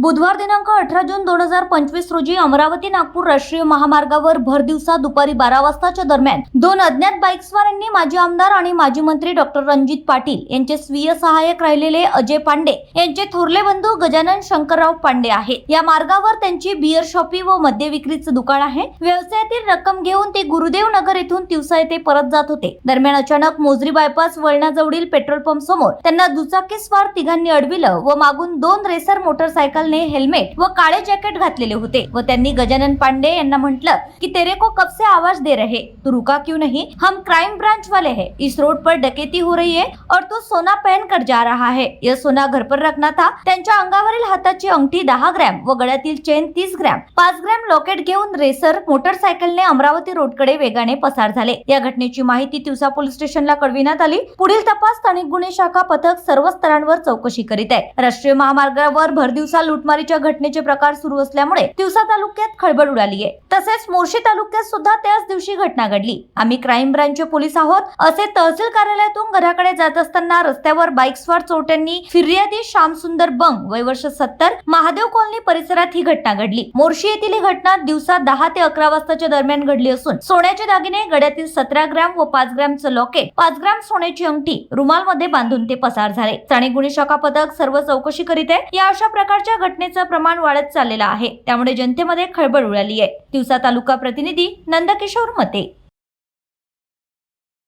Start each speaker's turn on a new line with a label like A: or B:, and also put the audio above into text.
A: बुधवार दिनांक अठरा जून दोन हजार पंचवीस रोजी अमरावती नागपूर राष्ट्रीय महामार्गावर भर दिवसा दुपारी बारा वाजताच्या दरम्यान दोन अज्ञात बाईकस्वारांनी माजी आमदार आणि माजी मंत्री डॉक्टर रणजित पाटील यांचे स्वीय सहाय्यक राहिलेले अजय पांडे यांचे थोरले बंधू गजानन शंकरराव पांडे आहे या मार्गावर त्यांची बियर शॉपी व मद्य विक्रीचं दुकान आहे. व्यवसायातील रक्कम घेऊन ते गुरुदेव नगर येथून दिवसा येथे परत जात होते. दरम्यान अचानक मोजरी बायपास वळणाजवळील पेट्रोल पंप समोर त्यांना दुचाकीस्वार तिघांनी अडविलं व मागून दोन रेसर मोटरसायकल मोटरसायकलने हेल्मेट व काळे जॅकेट घातलेले होते व त्यांनी गजानन पांडे यांना म्हटलं की तेरे को कब से आवाज दे रहे? तू रुका क्यों नहीं? हम क्राइम ब्रांच वाले हैं. इस रोड पर डकेती हो रही है और तू सोना पहन कर जा रहा है. यह सोना घर पर रखना था. त्यांच्या अंगावरील हाताची अंगठी दहा ग्रॅम व गळ्यातील चेन तीस ग्रॅम. पाच ग्रॅम लॉकेट घेऊन रेसर मोटरसायकलने अमरावती रोडकडे वेगाने पसार झाले. या घटनेची माहिती तिवसा पोलीस स्टेशनला कळविण्यात आली. पुढील तपास स्थानिक गुन्हे शाखा पथक सर्व स्तरांवर चौकशी करीत आहे. राष्ट्रीय महामार्गावर भर भरदिवसा लुटमारीच्या घटनेचे प्रकार सुरू असल्यामुळे दिवसा तालुक्यात खळबळ उडाली आहे. तसेच मोर्शी तालुक्यात सुद्धा त्याच दिवशी घटना घडली. आम्ही क्राईम ब्रांचचे पोलीस आहोत. असे तहसील कार्यालयातून घराकडे जात असताना रस्त्यावर बाईक स्वार चोरट्यांनी फिर्यादी श्यामसुंदर बंग वय वर्ष सत्तर महादेव कॉलनी परिसरात ही घटना घडली. मोर्शी येथील ही घटना दिवसा दहा ते अकरा वाजताच्या दरम्यान घडली असून सोन्याचे दागिने गड्यातील सतरा ग्रॅम व पाच ग्रॅमचं लॉकेट पाच ग्रॅम सोन्याची अंगठी रुमालमध्ये बांधून ते पसार झाले. स्थानिक गुन्हे शाखा पथक सर्व चौकशी करीत आहे. या अशा प्रकारच्या घटनेचं प्रमाण वाढत चाललेलं आहे. त्यामुळे जनतेमध्ये खळबळ उडाली आहे. दिवसा तालुका प्रतिनिधी नंदकिशोर मते.